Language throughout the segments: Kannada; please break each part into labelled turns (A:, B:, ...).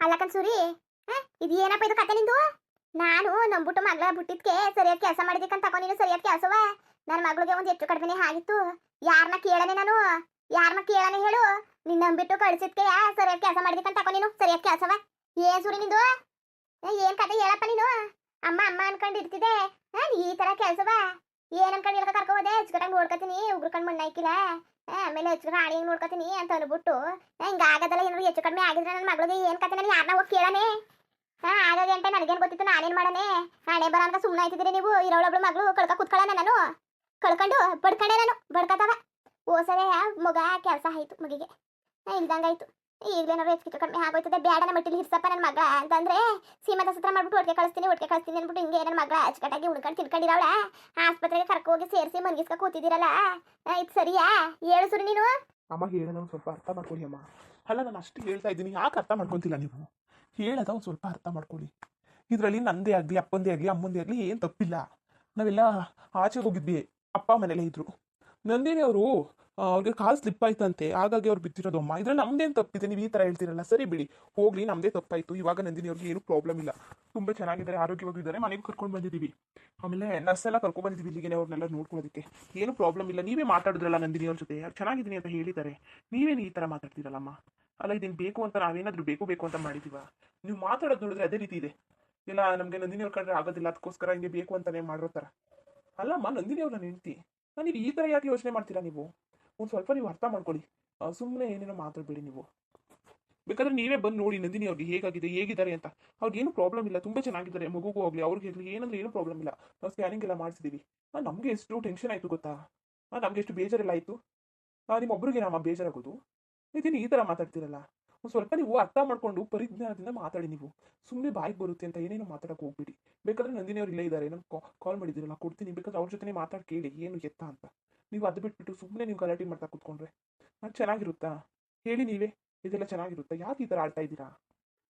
A: ಅಲ್ಲಕನ್ ಸೂರಿ ಹ? ಇದು ಏನಪ್ಪ ಇದು ಕತೆ ನಿಂದು? ನಾನು ನಂಬುಟ್ಟು ಮಗಳ ಬಿಟ್ಟಿದ್ಕೆ ಸರಿಯಾದ ಕೆಲಸ ಮಾಡಿದಕ್ಕಂತ ತಕೊ ನೀನು ಸರಿಯಾದ ಕೆಲಸವ? ನನ್ನ ಮಗಳಿಗೆ ಒಂದು ಹೆಚ್ಚು ಕಡಿಮೆ ಆಗಿತ್ತು. ಯಾರನ್ನ ಕೇಳನೆ ನಾನು? ಯಾರನ್ನ ಕೇಳನೆ ಹೇಳು? ನಿನ್ನ ನಂಬಿಟ್ಟು ಕಳಿಸಿದ್ಕೆ ಸರಿಯಾದ ಕೆಲಸ ಮಾಡಿದಕ್ಕಂತ ತಕೊ ನೀನು ಸರಿಯಾದ ಕೆಲಸವ? ಏನ್ ಸೂರಿ ನಿಂದು? ಏನ್ ಕತೆ ಹೇಳಪ್ಪ ನೀನು? ಅಮ್ಮ ಅಮ್ಮ ಅನ್ಕೊಂಡು ಇರ್ತಿದೆ ಈ ತರ ಕೆಲಸವ? ಏನ್ ಅನ್ಕೊಂಡು ಇಲ್ಕ ಕರ್ಕೊ ಹೋದೆ? ಕಡೆ ನೋಡ್ಕತೀನಿ ಉಗ್ರಕಂಡ್ ಮಣ್ಣ ಹಾಕಿಲ್ಲ. ಆ, ಆಮೇಲೆ ಹೆಚ್ಚು ಆಣಿ ನೋಡ್ಕೊತೀನಿ ಅಂತ ಅನ್ಬಿಟ್ಟು. ಹಿಂಗೆ ಆಗದಲ್ಲ ಏನಾದ್ರು ಹೆಚ್ಚು ಕಡಿಮೆ ಆಗಿದ್ರೆ ನನ್ನ ಮಗಳಿಗೆ ಏನು ಕತೆ? ನಾನು ಯಾರನ್ನ ಹೋಗಿ ಕೇಳನೆ? ಹಾ ಆಗಾಗೆ ಅಂತ ನನಗೇನ್ ಗೊತ್ತಿತ್ತು, ನಾನೇನು ಮಾಡನೆ? ನಾನೇ ಬರ ಅಂತ ಸುಮ್ಮನೆ ಆಯ್ತಿದ್ರಿ ನೀವು, ಇರೋಳೊಬ್ಳು ಮಗಳು ಕಳ್ಕ ಕುತ್ಕೊಳ್ಳೋಣ ನಾನು. ಕಳ್ಕೊಂಡು ಬಡ್ಕಂಡೆ ನಾನು, ಬಡ್ಕತಾವ. ಓಸರೆ ಮಗ, ಕೆಲಸ ಆಯ್ತು ಮಗಿಗೆ. ಇಲ್ದಂಗಾಯ್ತು ಈಗಲೇನಾದ್ರು ಹೆಚ್ಚು ಕಡಿಮೆ ಆಗೋಯ್ತದೆ. ಬೇಡ ನಮ್ಮ ಮಟ್ಟಿಲಿ ಹಿಡ್ಸಪ್ಪ ನನ್ನ ಮಗ ಅಂತಂದ್ರೆ ಸೀಮಂತ ಸತ್ರ ಮಾಡ್ಬಿಟ್ಟು ಒಟ್ಟಿಗೆ ಕಳಿಸ್ತೀನಿ ಒಟ್ಟಿಗೆ ಕಳಿಸ್ತೀನಿ ಅಂದ್ಬಿಟ್ಟು ಹಿಂಗೆ ನನ್ನ ಮಗ ಅಚ್ಚುಕಟ್ಟಾಗಿ ಉಣ್ಕೊಂಡು ತಿನ್ಕೊಂಡಿರವಳ ಆಸ್ಪತ್ರೆಗೆ ಕರ್ಕೋಗಿ ಸೇರಿಸಿ ಮನ್ಗಿಸ್ಕ ಕೂತಿದ್ದೀರಲ್ಲ. ಇದು ಸರಿಯಾ? ಹೇಳು ಸುರಿ ನೀನು?
B: ಅಮ್ಮ ಹೇಳೋದ ಒಂದು ಸ್ವಲ್ಪ ಅರ್ಥ ಮಾಡ್ಕೊಳ್ಳಿ ಅಮ್ಮ. ಅಲ್ಲ, ನಾನು ಅಷ್ಟು ಹೇಳ್ತಾ ಇದ್ದೀನಿ. ಯಾಕೆ ಅರ್ಥ ಮಾಡ್ಕೊಂತಿಲ್ಲ ನೀವು? ಹೇಳದ ಒಂದು ಸ್ವಲ್ಪ ಅರ್ಥ ಮಾಡ್ಕೊಳ್ಳಿ ಇದರಲ್ಲಿ ನಂದೇ ಆಗಲಿ, ಅಪ್ಪಂದೇ ಆಗಲಿ, ಅಮ್ಮಂದೇ ಆಗಲಿ ಏನು ತಪ್ಪಿಲ್ಲ. ನಾವೆಲ್ಲ ಆಚೆಗೆ ಹೋಗಿದ್ವಿ, ಅಪ್ಪ ಮನೇಲೇ ಇದ್ರು. ನಂದಿನಿ ಅವರು ಅವ್ರಿಗೆ ಕಾಲ್ ಸ್ಲಿಪ್ ಆಯ್ತಂತೆ. ಹಾಗಾಗಿ ಅವ್ರು ಬಿದ್ದಿರೋದು ಅಮ್ಮ. ಇದ್ರೆ ನಮ್ದೇನು ತಪ್ಪಿದೆ? ನೀವು ಈ ಥರ ಹೇಳ್ತೀರಲ್ಲ. ಸರಿ ಬಿಡಿ. ಹೋಗ್ಲಿ, ನಮ್ದೇ ತಪ್ಪಾಯ್ತು. ಇವಾಗ ನಂದಿನಿ ಅವ್ರಿಗೆ ಏನು ಪ್ರಾಬ್ಲಮ್ ಇಲ್ಲ. ತುಂಬ ಚೆನ್ನಾಗಿದ್ದಾರೆ ಆರೋಗ್ಯವಾಗಿದ್ದಾರೆ ಮನೆಗೆ ಕರ್ಕೊಂಡು ಬಂದಿದ್ದೀವಿ ಆಮೇಲೆ ನರ್ಸ್ ಎಲ್ಲ ಕರ್ಕೊಂಡು ಬಂದಿದ್ದೀವಿ ಇಲ್ಲಿಗೆ ಅವ್ರನ್ನೆಲ್ಲ ನೋಡ್ಕೊಳ್ಳೋದಕ್ಕೆ ಏನು ಪ್ರಾಬ್ಲಮ್ ಇಲ್ಲ. ನೀವೇ ಮಾತಾಡಿದ್ರಲ್ಲ ನಂದಿನಿ ಅವ್ರ ಜೊತೆ. ಚೆನ್ನಾಗಿದ್ದೀನಿ ಅಂತ ಹೇಳಿದ್ದಾರೆ. ನೀವೇನು ಈ ಥರ ಮಾತಾಡ್ತೀರಲ್ಲಮ್ಮ? ಅಲ್ಲ ಇದನ್ನು ಬೇಕು ಅಂತ ನಾವೇನಾದರೂ ಬೇಕು ಬೇಕು ಅಂತ ಮಾಡಿದೀವ? ನೀವು ಮಾತಾಡೋದು ನೋಡಿದ್ರೆ ಅದೇ ರೀತಿ ಇದೆ. ಇಲ್ಲ, ನಮಗೆ ನಂದಿನಿ ಅವ್ರ ಕಂಡ್ರೆ ಆಗೋದಿಲ್ಲ. ಅದಕ್ಕೋಸ್ಕರ ಹಿಂಗೆ ಬೇಕು ಅಂತಾನೆ ಮಾಡಿರೋ ಥರ ಅಲ್ಲಮ್ಮ, ನಂದಿನಿ ಅವ್ರನ್ನ ನಿಂತಿ ನೀವು ಈ ಥರ ಯಾಕೆ ಯೋಚನೆ ಮಾಡ್ತೀರಾ ನೀವು? ಒಂದು ಸ್ವಲ್ಪ ನೀವು ಅರ್ಥ ಮಾಡ್ಕೊಳ್ಳಿ. ಸುಮ್ಮನೆ ಏನೇನೋ ಮಾತಾಡಬೇಡಿ ನೀವು. ಬೇಕಾದ್ರೆ ನೀವೇ ಬಂದು ನೋಡಿ ನಂದಿನಿ ಅವ್ರಿಗೆ ಹೇಗಾಗಿದೆ, ಹೇಗಿದ್ದಾರೆ ಅಂತ. ಅವ್ರಿಗೇನು ಪ್ರಾಬ್ಲಮ್ ಇಲ್ಲ, ತುಂಬ ಚೆನ್ನಾಗಿದ್ದಾರೆ, ಮಗುಗೂ ಆಗಲಿ, ಅವ್ರಿಗೆ ಇರಲಿ ಏನಂದ್ರೆ ಏನು ಪ್ರಾಬ್ಲಮ್ ಇಲ್ಲ. ನಾವು ಸ್ಕ್ಯಾನಿಂಗ್ ಎಲ್ಲ ಮಾಡಿಸಿದೀವಿ. ನಮಗೆ ಎಷ್ಟು ಟೆನ್ಷನ್ ಆಯಿತು ಗೊತ್ತಾ? ನಮಗೆ ಎಷ್ಟು ಬೇಜಾರೆಲ್ಲ ಆಯಿತು? ನಿಮ್ಮ ಒಬ್ರಿಗೆ ನಮ್ಮ ಬೇಜಾರಾಗೋದು? ಇದೀನಿ ಈ ಥರ ಮಾತಾಡ್ತೀರಲ್ಲ? ಸ್ವಲ್ಪ ನೀವು ಅರ್ಥ ಮಾಡ್ಕೊಂಡು ಪರಿಜ್ಞಾನದಿಂದ ಮಾತಾಡಿ ನೀವು. ಸುಮ್ಮನೆ ಬಾಯಿಗೆ ಬರುತ್ತೆ ಅಂತ ಏನೇನು ಮಾತಾಡಕ್ಕೆ ಹೋಗ್ಬಿಡಿ. ಬೇಕಾದ್ರೆ ನಂದಿನಿ ಅವ್ರು ಇಲ್ಲೇ ಇದ್ದಾರೆ ನಮ್ಗೆ ಕಾಲ್ ಮಾಡಿದ್ದೀರಲ್ಲ ಕೊಡ್ತೀನಿ. ಬೇಕಾದ್ರೆ ಅವ್ರ ಜೊತೆ ಮಾತಾಡಿ ಕೇಳಿ, ಏನು ಎತ್ತ ಅಂತ. ನೀವು ಅದು ಬಿಟ್ಬಿಟ್ಟು ಸುಮ್ಮನೆ ನೀವು ಗಲಾಟೆ ಮಾಡ್ತಾ ಕೂತ್ಕೊಂಡ್ರೆ ನಾನು ಚೆನ್ನಾಗಿರುತ್ತಾ? ಹೇಳಿ ನೀವೇ, ಇದೆಲ್ಲ ಚೆನ್ನಾಗಿರುತ್ತಾ? ಯಾಕೆ ಈ ಥರ ಆಡ್ತಾ ಇದ್ದೀರಾ?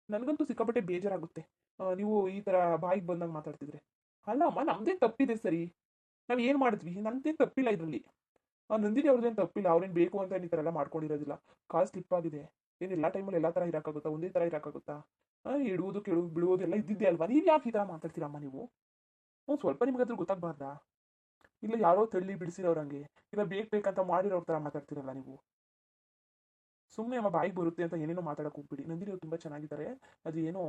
B: ನನಗಂತೂ ಸಿಕ್ಕಾಪಟ್ಟೆ ಬೇಜಾರಾಗುತ್ತೆ. ನೀವು ಈ ಥರ ಬಾಯಿಗೆ ಬಂದಂಗೆ ಮಾತಾಡ್ತಿದ್ರೆ. ಅಲ್ಲ ಅಮ್ಮ, ನಮ್ದೇನು ತಪ್ಪಿದೆ ಸರಿ? ನಾವು ಏನು ಮಾಡಿದ್ವಿ? ನಮ್ದೇನು ತಪ್ಪಿಲ್ಲ ಇದರಲ್ಲಿ. ನಂದಿನಿ ಅವ್ರದ್ದೇನು ತಪ್ಪಿಲ್ಲ, ಅವ್ರೇನು ಬೇಕು ಅಂತ ಈ ಥರ ಎಲ್ಲ ಮಾಡ್ಕೊಂಡಿರೋದಿಲ್ಲ. ಕಾಲ್ ಸ್ಲಿಪ್ ಆಗಿದೆ. ಏನು ಎಲ್ಲ ಟೈಮಲ್ಲಿ ಎಲ್ಲ ಥರ ಇರೋಕ್ಕಾಗುತ್ತಾ ಒಂದೇ ಥರ ಇರೋಕ್ಕಾಗುತ್ತಾ ಇಡುವುದು ಬಿಡುವುದು ಎಲ್ಲ ಇದ್ದಿದ್ದೆ ಅಲ್ವಾ? ನೀವು ಯಾಕೆ ಈ ಥರ ಮಾತಾಡ್ತೀರಮ್ಮ ನೀವು? ಒಂದು ಸ್ವಲ್ಪ ನಿಮ್ಗಾದ್ರೂ ಗೊತ್ತಾಗಬಾರ್ದಾ? ಇಲ್ಲ ಯಾರೋ ತಳ್ಳಿ ಬಿಡಿಸಿರೋರಂಗೆ ಇಲ್ಲ ಬೇಕು ಬೇಕಂತ ಮಾಡಿರೋರ ಥರ ಮಾತಾಡ್ತಿರಲ್ಲ ನೀವು? ಸುಮ್ಮನೆ ಅಮ್ಮ ಬಾಯಿಗೆ ಬರುತ್ತೆ ಅಂತ ಏನೇನೋ ಮಾತಾಡಕ್ಕೆ ಹೋಗ್ಬಿಡಿ. ನಂದಿನಿ ತುಂಬ ಚೆನ್ನಾಗಿದ್ದಾರೆ. ಅದು ಏನೋ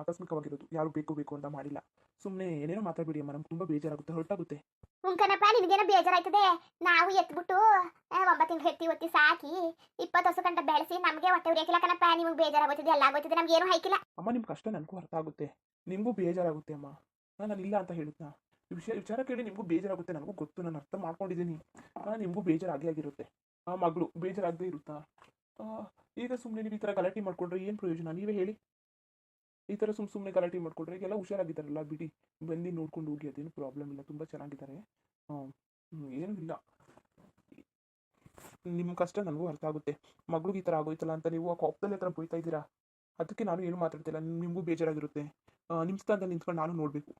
B: ಆಕಸ್ಮಿಕವಾಗಿರೋದು ಯಾರು ಬೇಕು ಬೇಕು ಅಂತ ಮಾಡಿಲ್ಲ. ಸುಮ್ಮನೆ ಏನೇನೋ ಮಾತಾಡ್ಬಿಡಿ ಅಮ್ಮ ನಮ್ಗೆ ತುಂಬಾ ಬೇಜಾರಾಗುತ್ತೆ ಹೊರಟಾಗುತ್ತೆ.
A: ಉಂಕನಪ್ಪ ನಿನಗೇನೋ ಬೇಜಾರಾಯ್ತದೆ? ನಾವು ಎತ್ಬಿಟ್ಟು ಒಂಬತ್ತು ತಿಂಗಳು ಹೆತ್ತಿ ಒತ್ತಿ ಸಾಕಿ ಇಪ್ಪತ್ತು ವರ್ಷ ಕಂಡ ಬೆಳೆಸಿ ನಮಗೆ ಹೊಟ್ಟೆ ಉರಿಯಕ್ಕಿಲ್ಲ ಕಣಪ್ಪ ನಿಮ್ಗೆ ಬೇಜಾರಾಗುತ್ತದೆ ಎಲ್ಲ ಆಗೋತಿದೆ ನಮ್ಗೆ ಏನು ಹೈಕಿಲ್ಲ
B: ಅಮ್ಮ ನಿಮ್ಮ ಕಷ್ಟ ನನಗೂ ಅರ್ಥ ಆಗುತ್ತೆ. ನಿಮಗೂ ಬೇಜಾರಾಗುತ್ತೆ ಅಮ್ಮ. ನಾನು ಇಲ್ಲ ಅಂತ ಹೇಳುತ್ತಾ? ಈ ವಿಷಯ ವಿಚಾರ ಕೇಳಿ ನಿಮಗೂ ಬೇಜಾರಾಗುತ್ತೆ ನನಗೂ ಗೊತ್ತು ನಾನು ಅರ್ಥ ಮಾಡ್ಕೊಂಡಿದ್ದೀನಿ. ನಿಮಗೂ ಬೇಜಾರಾಗೇ ಆಗಿರುತ್ತೆ. ಆ ಮಗಳು ಬೇಜಾರಾಗದೇ ಇರುತ್ತಾ? ಈಗ ಸುಮ್ಮನೆ ನೀವು ಈ ಥರ ಗಲಾಟೆ ಮಾಡ್ಕೊಂಡ್ರೆ ಏನು ಪ್ರಯೋಜನ? ನೀವೇ ಹೇಳಿ. ಈ ಥರ ಸುಮ್ಮ ಸುಮ್ಮನೆ ಗಲಾಟೆ ಮಾಡ್ಕೊಂಡ್ರೆ ಈಗೆಲ್ಲ ಹುಷಾರಾಗಿದ್ದಾರಲ್ಲ ಬಿಡಿ. ಬಂದು ನೋಡ್ಕೊಂಡು ಹೋಗಿ, ಅದೇನು ಪ್ರಾಬ್ಲಮ್ ಇಲ್ಲ. ತುಂಬ ಚೆನ್ನಾಗಿದ್ದಾರೆ. ಏನೂ ಇಲ್ಲ. ನಿಮ್ಮ ಕಷ್ಟ ನನಗೂ ಅರ್ಥ ಆಗುತ್ತೆ. ಮಗಳಿಗೆ ಈ ಥರ ಆಗೋಯ್ತಲ್ಲ ಅಂತ ನೀವು ಆ ಕೋಪದಲ್ಲಿ ಹತ್ರ ಬೈತಾ ಇದ್ದೀರಾ? ಅದಕ್ಕೆ ನಾನು ಏನು ಮಾತಾಡ್ತಿಲ್ಲ ನಿಮಗೂ ಬೇಜಾರಾಗಿರುತ್ತೆ. ನಿಮ್ಮ ಸ್ಥಾನದಲ್ಲಿ ನಿಂತ್ಕೊಂಡು ನಾನು ನೋಡಬೇಕು.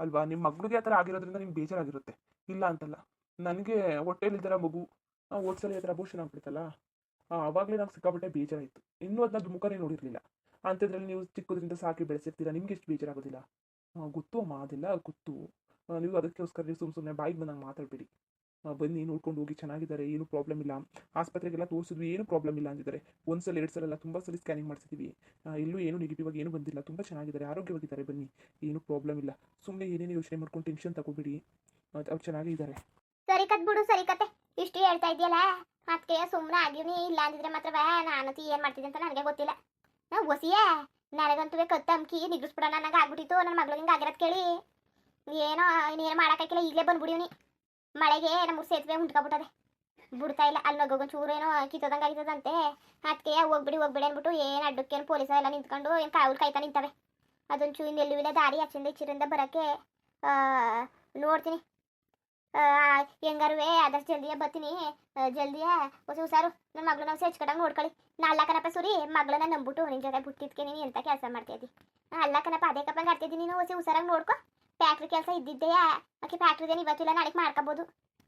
B: ಅಲ್ವಾ? ನಿಮ್ಮ ಮಗಳಿಗೆ ಆ ಥರ ಆಗಿರೋದ್ರಿಂದ ನಿಮ್ಗೆ ಬೇಜಾರಾಗಿರುತ್ತೆ. ಇಲ್ಲ ಅಂತಲ್ಲ. ನನಗೆ ಹೊಟ್ಟೆಲಿದ್ದರ ಮಗು, ಆ ಥರ ಅಬೋಷನ್ ಆಗ್ಬಿಡ್ತಲ್ಲ. ಆವಾಗಲೇ ನಂಗೆ ಸಿಕ್ಕಾಪಟ್ಟೆ ಬೇಜಾರಾಯಿತು. ಇನ್ನೂ ಅದನ್ನ ಮುಖನೇ ನೋಡಿರಲಿಲ್ಲ. ಅಂಥದ್ರಲ್ಲಿ ನೀವು ಚಿಕ್ಕದ್ರಿಂದ ಸಾಕಿ ಬೆಳೆಸಿರ್ತೀರ? ನಿಮ್ಗೆ ಎಷ್ಟು ಬೇಜಾರಾಗೋದಿಲ್ಲ. ಗೊತ್ತು ಅಮ್ಮ ಅದೆಲ್ಲ ಗೊತ್ತು ನೀವು ಅದಕ್ಕೋಸ್ಕರ ನೀವು ಸುಮ್ಮ ಸುಮ್ಮನೆ ಬಾಯಿಗೆ ಬಂದಂಗೆ ಮಾತಾಡಬೇಡಿ. ಬನ್ನಿ, ನೋಡ್ಕೊಂಡು ಹೋಗಿ ಚೆನ್ನಾಗಿದ್ದಾರೆ, ಏನು ಪ್ರಾಬ್ಲಮ್ ಇಲ್ಲ. ಆಸ್ಪತ್ರೆಗೆಲ್ಲ ತೋರಿಸಿದ್ವಿ, ಏನು ಪ್ರಾಬ್ಲಮ್ ಇಲ್ಲ ಅಂದಿದ್ದಾರೆ ಒಂದು ಸಲ ಎರಡು ಸಲ ಎಲ್ಲ ತುಂಬ ಸಲ ಸ್ಕ್ಯಾನಿಂಗ್ ಮಾಡಿಸಿದ್ದೀವಿ ಇಲ್ಲೂ ಏನು ನೆಗೆಟಿವ್ ಆಗಿ ಏನು ಬಂದಿಲ್ಲ. ತುಂಬ ಚೆನ್ನಾಗಿದ್ದಾರೆ, ಆರೋಗ್ಯವಾಗಿದ್ದಾರೆ ಬನ್ನಿ. ಏನು ಪ್ರಾಬ್ಲಮ್ ಇಲ್ಲ. ಸುಮ್ಮನೆ ಏನೇನು ಯೋಚನೆ ಮಾಡ್ಕೊಂಡು ಟೆನ್ಷನ್ ತಗೋಬೇಡಿ. ಅವ್ರು ಚೆನ್ನಾಗಿದ್ದಾರೆ.
A: ಸರಿ ಕತ್ ಬಿಡು, ಸರಿ ಕತೆ ಇಷ್ಟು ಹೇಳ್ತಾ ಇದೆಯಲ್ಲ ಅದಕ್ಕೆ ಸುಮ್ಮನೆ ಆಗಿವ್ನಿ ಇಲ್ಲ ಅಂದಿದ್ರೆ ಮಾತ್ರ ನಾನು ಏನು ಮಾಡ್ತಿದ್ದೆ ಅಂತ ನನಗೆ ಗೊತ್ತಿಲ್ಲ. ಒಸಿಯ, ನನಗಂತೂ ಕತ್ತಂಕಿ ನಿಗಿಸ್ಬಿಡೋಣ ನನಗೆ ಆಗ್ಬಿಟ್ಟಿತ್ತು. ನನ್ನ ಮಗಳು ಹಿಂಗೆ ಆಗಿರೋದು ಕೇಳಿ. ಏನೋ, ಇನ್ನೇನು ಮಾಡೋಕ್ಕಾಗಿಲ್ಲ ಈಗಲೇ ಬಂದ್ಬಿಡಿವ್ನಿ ಮಳೆಗೆ ನಮ್ಮ ಸೇತುವೆ ಉಂಟ್ಕೊಬಿಟ್ಟದೆ. ಬಿಡ್ತಾ ಇಲ್ಲ, ಅಲ್ಲಿ ಹೋಗೋ ಚೂರು ಏನೋ ಕಿತ್ತೋದಂಗೆ ಆಗಿತ್ತದಂತೆ. ಅದಕ್ಕೆ ಹೋಗ್ಬಿಡಿ ಹೋಗ್ಬಿಡಿ ಅಂದ್ಬಿಟ್ಟು ಏನು ಅಡ್ಡಕ್ಕೇನು ಪೊಲೀಸ ಎಲ್ಲ ನಿಂತ್ಕೊಂಡು ಏನು ಕಾವಲು ಕಾಯ್ತಾ ನಿಂತವೆ. ಅದೊಂದು ಚೂ ಇನ್ನೆಲ್ಲೂ ದಾರಿ ಅಚ್ಚಿಂದ ಇಚ್ಚಿರಿಂದ ಬರೋಕ್ಕೆ ನೋಡ್ತೀನಿ. ಆ, ಏ ಆದಷ್ಟು ಜಲ್ದಿ ಬತ್ತೀನಿ ಆ, ಜಲ್ದಿಯೇ ಹೊಸ ಹುಷಾರು. ನನ್ನ ಮಗಳನ್ನ ಸೇಚ್ಕಡಂಗೆ ನೋಡ್ಕೊಳ್ಳಿ. ನಾ ಕಣಪ್ಪ ಸುರಿ ಮಗಳನ್ನ ನಂಬಿಟ್ಟು ನಿನ್ನ ಜೊತೆ ಬಿಟ್ಟಿದ್ಕೆ ನೀನು ಎಂತ ಕೆಲಸ ಮಾಡ್ತಿದ್ದಿ ಅಲ್ಲ ಕಣಪ್ಪ ಅದೇ ಕಪ್ಪಂಗೆ ಆಡ್ತಿದ್ದಿ ನೀನು ಹೊಸ ಹುಷಾರಾಗಿ ನೋಡ್ಕೊ. ಫ್ಯಾಕ್ಟ್ರಿ ಕೆಲಸ ಇದ್ದಿದ್ದೆಯಾ ಆಕೆ ಫ್ಯಾಕ್ಟ್ರಿದೇನು ಇವತ್ತಿಲ್ಲ ನಾಳೆಗೆ ಮಾಡ್ಕೋಬೋದು.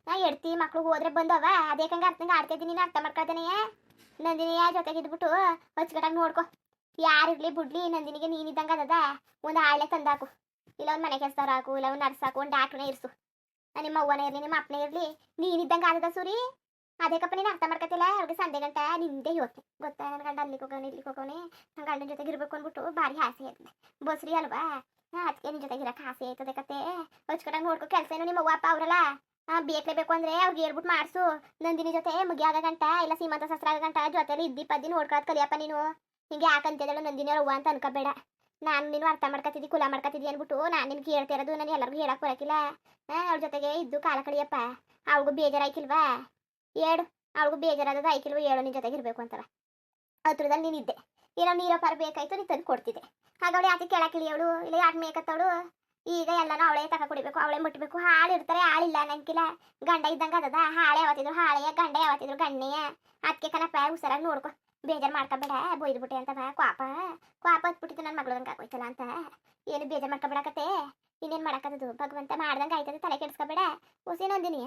A: ನಾ ಎಡ್ತಿ ಮಕ್ಳು ಹೋದ್ರೆ ಬಂದವ ಅದೇ ಕಂಗೆ ಅರ್ಥಂಗೆ ಆಡ್ತಿದ್ದೀನಿ ನೀನು ಅರ್ಥ ಮಾಡ್ಕೊಳ್ತೇನೆಯೇ ನಂದಿನಿಯ ಜೊತೆಗೆ ಇದ್ಬಿಟ್ಟು ಹಚ್ಕಟಾಗಿ ನೋಡ್ಕೊ. ಯಾರಿರ್ಲಿ ಬಿಡ್ಲಿ ನಂದಿನಿಗೆ ನೀನಿದ್ದಂಗೆ ಅದದ. ಒಂದು ಆಳೆ ತಂದಾಕು. ಇಲ್ಲ ಒಂದು ಮನೆ ಕೆಲಸ ಹಾಕು ಇಲ್ಲ ಒಂದು ನರ್ಸ್ ಹಾಕು ಒಂದು ಡಾಕ್ಟ್ರನೇ ಇರಿಸು. ನಿಮ್ಮ ಅವ್ವನೇ ಇರಲಿ, ನಿಮ್ಮ ಅಪ್ಪನೇ ಇರಲಿ ನೀನಿದ್ದಂಗೆ ಆದದ ಸೂರಿ? ಅದಕ್ಕಪ್ಪ ನೀನು ಅರ್ಥ ಮಾಡ್ಕೊತಿಲ್ಲ? ಅವ್ರಿಗೆ ಸಂಡೆ ಗಂಟ ನಿಂದೆ ಯೋಚನೆ ಗೊತ್ತಾ ನನ್ನ ಗಂಡ ಅಲ್ಲಿಗೆ ಹೋಗೋಣ ಇಲ್ಲಿಗೆ ಹೋಗೋನೆ ನನ್ನ ಗಂಡನ ಜೊತೆಗೆ ಇರ್ಬೇಕು ಅಂದ್ಬಿಟ್ಟು ಭಾರಿ ಆಸೆ ಇರ್ತದೆ ಬಸ್ರಿ ಅಲ್ವಾ? ಅದಕ್ಕೆ ನಿನ್ನ ಜೊತೆಗೆ ಇರಕ್ಕೆ ಆಸೆ ಆಯ್ತದೆ ಕತೆ. ಹೊಚ್ಕಟಾಗಿ ನೋಡ್ಕೊ ಕೆಲಸ ಏನು ನಿಮ್ಮ ಅವ್ವ, ಅಪ್ಪ, ಅವರಲ್ಲ? ಬೇಕಲೇಬೇಕು ಅಂದ್ರೆ ಅವ್ರಿಗೆ ಹೇಳ್ಬಿಟ್ಟು ಮಾಡಿಸು. ನಂದಿನಿ ಜೊತೆ ಮುಗಿ ಆಗ ಗಂಟ, ಇಲ್ಲ ಸೀಮಂತ ಸಸ್ರ ಆಗ ಗಂಟ, ಜೊತೆಲಿ ಇದ್ದಿ ಪದ್ದಿ ನೋಡ್ಕೊಳತ್ ಕಲಿಯಪ್ಪ ನೀನು. ಹಿಂಗೆ ಯಾಕಂತಿದ್ದಳು ನಂದಿನಿ ಅವ್ವ ಅಂತ ಅನ್ಕೋಬೇಡ. ನಾನು ನೀನು ಅರ್ಥ ಮಾಡ್ಕೊತಿದ್ದಿ ಕುಲ ಮಾಡ್ಕೊತಿದ್ದಿ ಅಂದ್ಬಿಟ್ಟು ನಾನು ನಿನ್ಗೆ ಕೇಳ್ತಿರೋದು ನಾನು ಎಲ್ಲರಿಗೂ ಹೇಳಕ್ ಬರಕಿಲ್ಲ. ಅವ್ಳ ಜೊತೆಗೆ ಇದ್ದು ಕಾಲ ಕಳಿಯಪ್ಪ. ಅವಳಿಗೂ ಬೇಜಾರಾಯ್ಕಿಲ್ವಾ? ಹೇಳು ಅವಳಿಗೂ ಬೇಜಾರಾದದ ಆಯ್ಕಿಲ್ವ? ಏಳು ನಿನ್ನ ಜೊತೆಗೆ ಇರಬೇಕು ಅಂತಾರ. ಹತ್ರದಲ್ಲಿ ನೀನಿದ್ದೆ ಏನೋ ನೀರೋ ಪಾರ ಬೇಕಾಯ್ತು, ನೀನು ತಂದು ಕೊಡ್ತಿದ್ದೆ. ಯಾಕೆ ಕೇಳಕ್ಕಿಳಿ ಅವಳು ಇಲ್ಲ ಯಾಕೆ ಮೇಕತ್ತವಳು. ಈಗ ಎಲ್ಲನೂ ಅವಳೇ ತಕ ಕುಡಿಬೇಕು, ಅವಳೇ ಮುಟ್ಟಬೇಕು ಹಾಳು ಇರ್ತಾರೆ ಹಾಳಿಲ್ಲ ನಂಗಿಲ್ಲ. ಗಂಡ ಇದ್ದಂಗೆ ಅದದ, ಹಾಳೆ ಯಾವತ್ತಿದ್ರು ಹಾಳೆಯ ಗಂಡ ಯಾವತ್ತಿದ್ರು ಗಣ್ಣೆಯ ಅದಕ್ಕೆ ಕನಪ ಹುಷಾರಾಗಿ ನೋಡ್ಕೊ. ಬೇಜಾರು ಮಾಡ್ಕೊಬೇಡ ಬೊಯ್ದ್ಬಿಟ್ಟೆ ಅಂತ ಬಾ ಕ್ವಾಪ ಕ್ವಾಪ ಹತ್ಬಿಟ್ಟಿತ್ತು ನನ್ನ ಮಗಳಂಗೆ ಆಗೋಯ್ತಲ್ಲ ಅಂತ. ಏನು ಬೇಜಾರು ಮಾಡ್ಕೊಬೇಡಕತ್ತೆ? ಇನ್ನೇನು ಮಾಡಕ್ಕದು ಭಗವಂತ ಮಾಡ್ದಂಗೆ ಆಯ್ತದೆ ತಲೆ ಕೆಡಿಸ್ಕೊಬೇಡ. ಹುಸಿ ನಂದಿನಿ.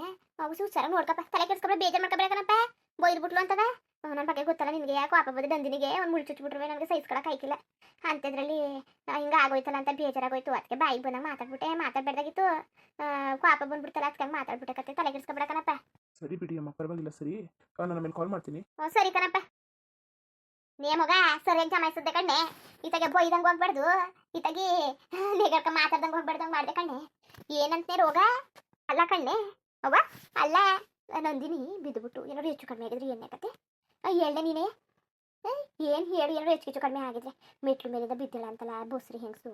A: ಹುಸಿ ಹುಷಾರಾಗಿ ನೋಡ್ಕಪ್ಪ ತಲೆ ಕೆಡ್ಕೊಡ ಬೇಜಾರ್ ಮಾಡ್ಕಬೇಡ ಕಣಪ್ಪ. ಬೊಯ್ದ್ಬಿಟ್ಲು ಅಂತದ ನನ್ನ ಬಗ್ಗೆ ಗೊತ್ತಲ್ಲ ನಿನಗೆ ಯಾಕೆ ವಾಪ ಬಂದು ನಂದಿನಿಗೆ ಒಂದು ಮುಳ್ಳು ಚುಚ್ಚಿಬಿಟ್ರೆ ನನಗೆ ಸಹಿಸ್ಕೊಳಕ್ಕೆ ಆಯ್ಕಿಲ್ಲ ಅಂಥದ್ರಲ್ಲಿ ಹಿಂಗೆ ಆಗೋಯ್ತಲ್ಲ ಅಂತ ಬೇಜಾರಾಗೋಯ್ತು. ಅದಕ್ಕೆ ಬಾಯಿಗೆ ಬಂದಾಗ ಮಾತಾಡ್ಬಿಟ್ಟೆ ಮಾತಾಡ್ಬೇಡ್ದಾಗಿತ್ತು. ಕ್ವಾಪ ಬಂದ್ಬಿಡ್ತಲ್ಲ ಅದಕ್ಕೆ ಮಾತಾಡ್ಬಿಟ್ಟೆ ತಲೆ ಕೆಡ್ಸ್ಕೊಬೇಡ ಕಣಪ್ಪ.
B: ಸರಿ ಬಿಡಿ ಅಮ್ಮ ಪರವಾಗಿಲ್ಲ ಸರಿ. ನಾನು ಆಮೇಲೆ ಕಾಲ್ ಮಾಡ್ತೀನಿ.
A: ಸರಿ ಕಣಪ್ಪ. ನೀ ಮಗ ಸರಿಯಾಗಿ ಜಮಾಯಿಸಿದ್ದೆ ಕಣ್ಣೆ. ಈತಗೆ ಬೊಯ್ದಂಗೆ ಹೋಗ್ಬಾರ್ದು. ಈತಗೆ ನೇಗಡ್ಕ ಮಾತಾಡ್ದಂಗೆ ಹೋಗ್ಬಾರ್ದಂಗೆ ಮಾಡ್ದೆ ಕಣ್ಣೆ. ಏನಂತೆ ರೋಗ? ಅಲ್ಲ ಕಣ್ಣೆ. ಅವ್ವ, ಅಲ್ಲ, ನಂದಿನಿ ಬಿದ್ದುಬಿಟ್ಟು ಏನಾದ್ರು ಹೆಚ್ಚು ಕಡಿಮೆ ಆಗಿದ್ರೆ ಏನೇ ಕತೆ ಹೇಳ್ದೆ ನೀನೇ. ಏನು ಹೇಳಿ, ಏನಾದ್ರು ಹೆಚ್ಚು ಹೆಚ್ಚು ಕಡಿಮೆ ಆಗಿದ್ರೆ. ಮೆಟ್ಲು ಮೇಲಿಂದ ಬಿದ್ದಿಲ್ಲ ಅಂತಲ್ಲ, ಬೋಸ್ರಿ ಹೆಂಗಸು?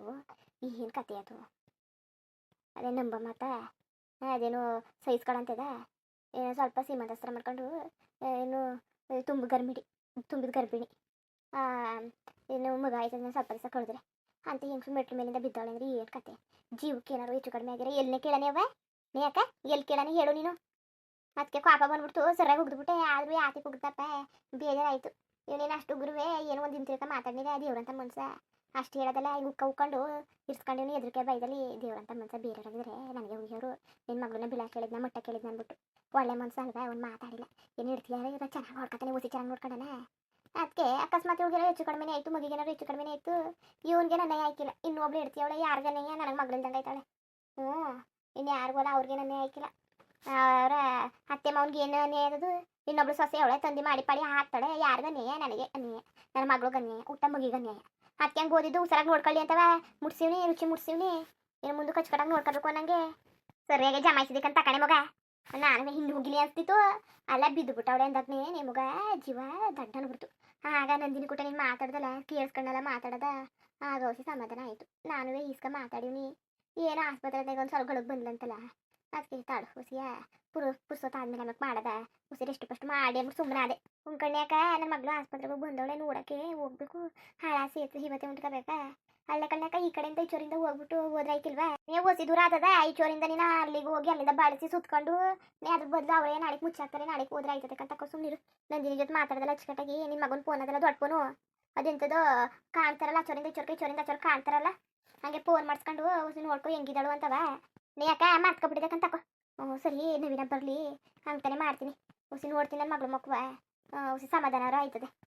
A: ಏನು ಕತೆ ಅದು? ಅದೇ ನಂಬ ಮಾತ? ಅದೇನು ಸಹಿಸ್ಕೊಳಂತದ ಏನೋ ಸ್ವಲ್ಪ ಸೀಮಂತಸ್ತ್ರ ಮಾಡ್ಕೊಂಡು ಏನು ತುಂಬ ಗರ್ಭಿಣಿ, ತುಂಬಿದ ಗರ್ಭಿಣಿ. ಆ, ಏನು ಮಗ ಆಯ್ತದ ಸ್ವಲ್ಪ ದಿವಸ ಕಳೆದ್ರೆ. ಅಂತ ಹೆಂಗ್ಸು ಮೆಟ್ಲು ಮೇಲಿಂದ ಬಿದ್ದಾಳೆ ಅಂದ್ರೆ ಏನು ಕತೆ? ಜೀವಕ್ಕೆ ಏನಾರು ಹೆಚ್ಚು ಕಡಿಮೆ ಆಗಿರ ಎಲ್ಲನೇ ಕೇಳನೆ ಅವ ನೀ ಯಾಕ? ಎಲ್ಲಿ ಕೇಳನೆ ಹೇಳು ನೀನು. ಅದಕ್ಕೆ ಕಾಪ ಬಂದ್ಬಿಡ್ತು ಸರಿಯಾಗಿ ಉಗ್ದ್ಬಿಟ್ಟೆ ಆದ್ರೂ ಆತಿ ಉಗ್ದಪ್ಪ? ಬೇಜಾರಾಯ್ತು. ಇವನೇನು ಅಷ್ಟು ಗುರುವೆ ಏನೋ ಒಂದು ಇಂತಿರ್ಕ ಮಾತಾಡಿದೆ ದೇವ್ರಂತ ಮನ್ಸ. ಅಷ್ಟು ಹೇಳೋದಲ್ಲ ಈಗ ಉಕ್ಕ ಉಕ್ಕೊಂಡು ಇರ್ಸ್ಕೊಂಡಿವ್ನು ಎದ್ರಿಕೆ ಬೈದಲ್ಲಿ ದೇವ್ರಂತ ಮನ್ಸ ಬೇರೆಯವರಾಗಿದ್ರೆ ನನಗೆ ಹುಡುಗಿಯವರು ನಿನ್ನ ಮಗಳನ್ನ ಬಿಳ ಕೇಳಿದ್ನ ಮಟ್ಟ ಕೇಳಿದ್ನ ಅಂದ್ಬಿಟ್ಟು. ಒಳ್ಳೆ ಮನ್ಸು ಅಲ್ವಾ ಅವ್ನು ಮಾತಾಡಿಲ್ಲ. ಏನು ಇರ್ತೀಯ ಇರೋ ಚೆನ್ನಾಗಿ ನೋಡ್ಕೊತಾನೆ ಓಸಿ ಚೆನ್ನಾಗಿ ನೋಡ್ಕೊಂಡನ? ಅದಕ್ಕೆ ಅಕಸ್ಮಾತ್ ಇವ್ಳಿಗೆಲ್ಲ ಹೆಚ್ಚು ಕಡಿಮೆ ಆಯಿತು ಮಗಿಗೇನಾರು ಹೆಚ್ಚು ಕಡಿಮೆ ಆಯಿತು. ಇವನಿಗೆ ನನ್ನ ಆಯ್ಕಿಲ್ಲ ಇನ್ನೊಬ್ಳು ಇರ್ತೀಯವಳೆ ಯಾರಿಗನೆಯ ನನಗೆ ಮಗಳಿಲ್ದಂಗೆ ಆಯ್ತಾಳೆ. ಹ್ಞೂ, ಇನ್ನು ಯಾರಿಗೋಲ್ಲ ಅವ್ರಿಗೆ ನನ್ನ ಆಯ್ಕಿಲ್ಲ ಅವರ ಅತ್ತೆ ಮಾವನ್ಗೆ ಏನು ಅನ್ಯಾಯ ಆದದು ಇನ್ನೊಬ್ಳು ಸೊಸೆ ಅವಳೆ, ತಂದಿ ಮಾಡಿ ಪಾಡಿ ಹಾಕ್ತಾಳೆ. ಯಾರಿಗ ನೇಯ ನನಗೆ ಅನ್ಯಾಯ. ನನ್ನ ಮಗಳಿಗೆ ಅನ್ಯಾಯ, ಊಟ ಮಗಿಗೆ ಅನ್ಯಾಯ. ಅದಕ್ಕೆ ಹಂಗೆ ಓದಿದ್ದು? ಹುಷಾರಾಗಿ ನೋಡ್ಕೊಳ್ಳಿ ಅಂತವ. ಮುಡ್ಸಿವ್ನಿ ರುಚಿ ಮುಡ್ಸಿವ್ನಿ ಇನ್ನು ಮುಂದೆ ಕಚ್ಕಟಾಗಿ ನೋಡ್ಕೊಬೇಕು ಅನ್ನಂಗೆ. ಸರಿಯಾಗಿ ಜಮಾಯಿಸಿದಕ್ಕಂತ ಕಣೆ ಮಗ. ನಾನು ಹಿಂದೆ ಹೋಗಿಲಿ ಅನ್ಸ್ತಿತ್ತು ಅಲ್ಲ ಬಿದ್ದು ಬಿಟ್ಟವಳೆ ಅಂದಾಗ್ನೇ ನಿಮಗ. ಜೀವ ದಡ್ಡ ಅನ್ಬಿಡ್ತು ಆಗ ನಂದಿನಿ ಕೂಟ ನೀನು ಮಾತಾಡ್ದಲ್ಲ, ಕೇಳಿಸ್ಕೊಂಡಲ್ಲ, ಮಾತಾಡದ. ಆಗ ಅವಸಿ ಸಮಾಧಾನ ಆಯಿತು. ನಾನು ಈಸ್ಕ ಮಾತಾಡೀನಿ ಏನೋ ಆಸ್ಪತ್ರೆದಾಗ ಒಂದು ಸ್ವಲ್ಪ ಗಳಿಗೆ ಬಂದ್ಲಂತಲ್ಲ. ಅದಕ್ಕೆ ತಾಳು, ಹುಸಿಯ. ಪುರು, ಪುರ್ಸೊತ್ತ ಆದ್ಮೇಲೆ ಮಾಡದ. ಹುಸಿ ಎಷ್ಟು ಫಸ್ಟ್ ಮಾಡಿ ಅಂದ್ಬಿಟ್ಟು ಸುಮ್ಮನೆ ಅದೇ ಉಂಕಣ್ಯಾಕ ನನ್ನ ಮಗಳು ಆಸ್ಪತ್ರೆಗೆ ಬಂದವಳೆ ನೋಡಕ್ಕೆ ಹೋಗ್ಬೇಕು. ಹಾಳಾಸಿ ಎತ್ತು ಇವತ್ತೆ ಉಂಟ್ಕೋಬೇಕಾ ಅಲ್ಲೇ ಕಲ್ಯಾಕ ಈ ಕಡೆಯಿಂದ ಈಚೂರಿಂದ ಹೋಗ್ಬಿಟ್ಟು ಹೋದ್ರಾಯ್ತಿಲ್ವಾ? ನೀವು ಓಸಿ ದೂರ ಆದದ ಚೋರಿಂದ ನೀನು ಅಲ್ಲಿಗೆ ಹೋಗಿ ಅಲ್ಲಿಂದ ಬಾಳಿಸಿ ಸುತ್ಕೊಂಡು ನೀ ಅದ್ರ ಬದಲು ಅವ್ರೇ ನಾಳೆಗೆ ಮುಚ್ಚಾಕ್ತಾರೆ, ನಾಳೆಗೆ ಹೋದ್ರೆ ಆಯ್ತದೆ ಅಂತ ಸುಮ್ಮನಿರು ನಂದಿನಿ ಜೊತೆ ಮಾತಾಡದಲ್ಲ ಅಚ್ಚುಕಟ್ಟಾಗಿ. ನಿಮ್ಮ ಮಗನ ಫೋನ್ ಅದಲ್ಲ ದೊಡ್ಡ ಫೋನು ಅದೆಂಥದ್ದು ಕಾಣ್ತಾರಲ್ಲ ಚೋರಿಂದ ಚೊರ್ಕೆ ಚೋರಿಂದ ಚೋರ್ ಕಾಣ್ತಾರಲ್ಲ. ಹಂಗೆ ಫೋನ್ ಮಾಡ್ಸ್ಕೊಂಡು ಹೊಸ ನೋಡ್ಕೊ ಹೆಂಗಿದಾಳು ಅಂತವ. ನೀ ಯಾಕ ಮಾತ್ಕೊಬಿಟ್ಟಿದ್ದಕ್ಕಂತ ತಕೋ ಹ್ಞೂ ಸರಿ, ನವೀನ ಬರಲಿ. ಹಂಗ್ತಾನೆ ಮಾಡ್ತೀನಿ. ಹೊಸಿ ನೋಡ್ತೀನಿ ನನ್ನ ಮಗಳು ಮಕ್ಕವ ಹೊಸಿ ಸಮಾಧಾನ ಆಯ್ತದೆ